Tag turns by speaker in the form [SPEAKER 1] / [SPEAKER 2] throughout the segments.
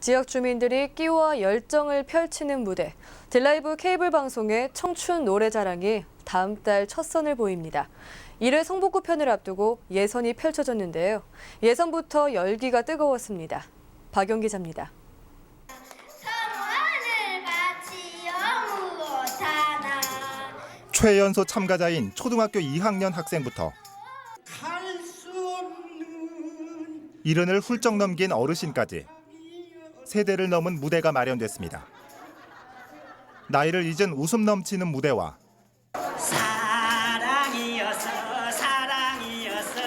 [SPEAKER 1] 지역 주민들이 끼와 열정을 펼치는 무대. 딜라이브 케이블 방송의 청춘 노래자랑이 다음 달 첫 선을 보입니다. 1회 성북구 편을 앞두고 예선이 펼쳐졌는데요. 예선부터 열기가 뜨거웠습니다. 박용 기자입니다.
[SPEAKER 2] 최연소 참가자인 초등학교 2학년 학생부터 이른을 훌쩍 넘긴 어르신까지 세대를 넘은 무대가 마련됐습니다. 나이를 잊은 웃음 넘치는 무대와
[SPEAKER 3] 사랑이었어 사랑이었어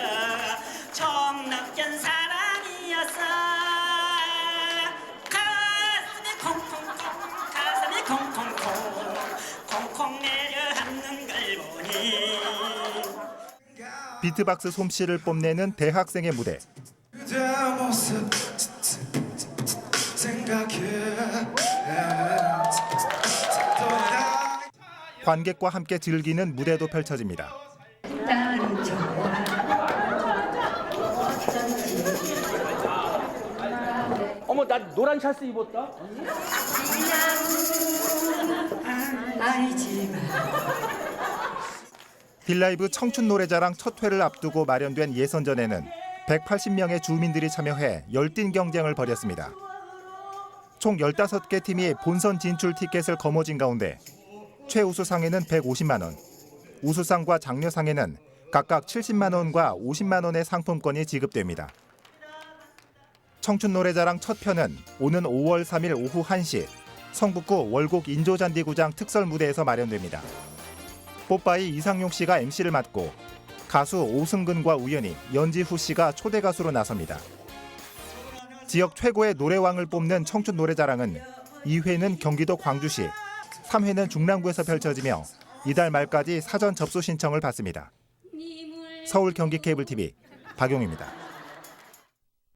[SPEAKER 3] 정남견 사랑이었어 가슴이 콩콩콩 가슴이 콩콩콩 콩콩 내려앉는 걸 보니
[SPEAKER 2] 비트박스 솜씨를 뽐내는 대학생의 무대.
[SPEAKER 4] 그대 모습
[SPEAKER 2] 관객과 함께 즐기는 무대도 펼쳐집니다.
[SPEAKER 5] 어머 나 노란 샤스 입었다.
[SPEAKER 2] 딜라이브 청춘 노래자랑 첫 회를 앞두고 마련된 예선전에는 180명의 주민들이 참여해 열띤 경쟁을 벌였습니다. 총 15개 팀이 본선 진출 티켓을 거머쥔 가운데 최우수상에는 150만 원, 우수상과 장려상에는 각각 70만 원과 50만 원의 상품권이 지급됩니다. 청춘 노래자랑 첫 편은 오는 5월 3일 오후 1시 성북구 월곡 인조잔디구장 특설 무대에서 마련됩니다. 뽀빠이 이상용 씨가 MC를 맡고 가수 오승근과 우연히 연지후 씨가 초대 가수로 나섭니다. 지역 최고의 노래왕을 뽑는 청춘 노래자랑은 2회는 경기도 광주시, 3회는 중랑구에서 펼쳐지며 이달 말까지 사전 접수 신청을 받습니다. 서울 경기 케이블 TV 박용입니다.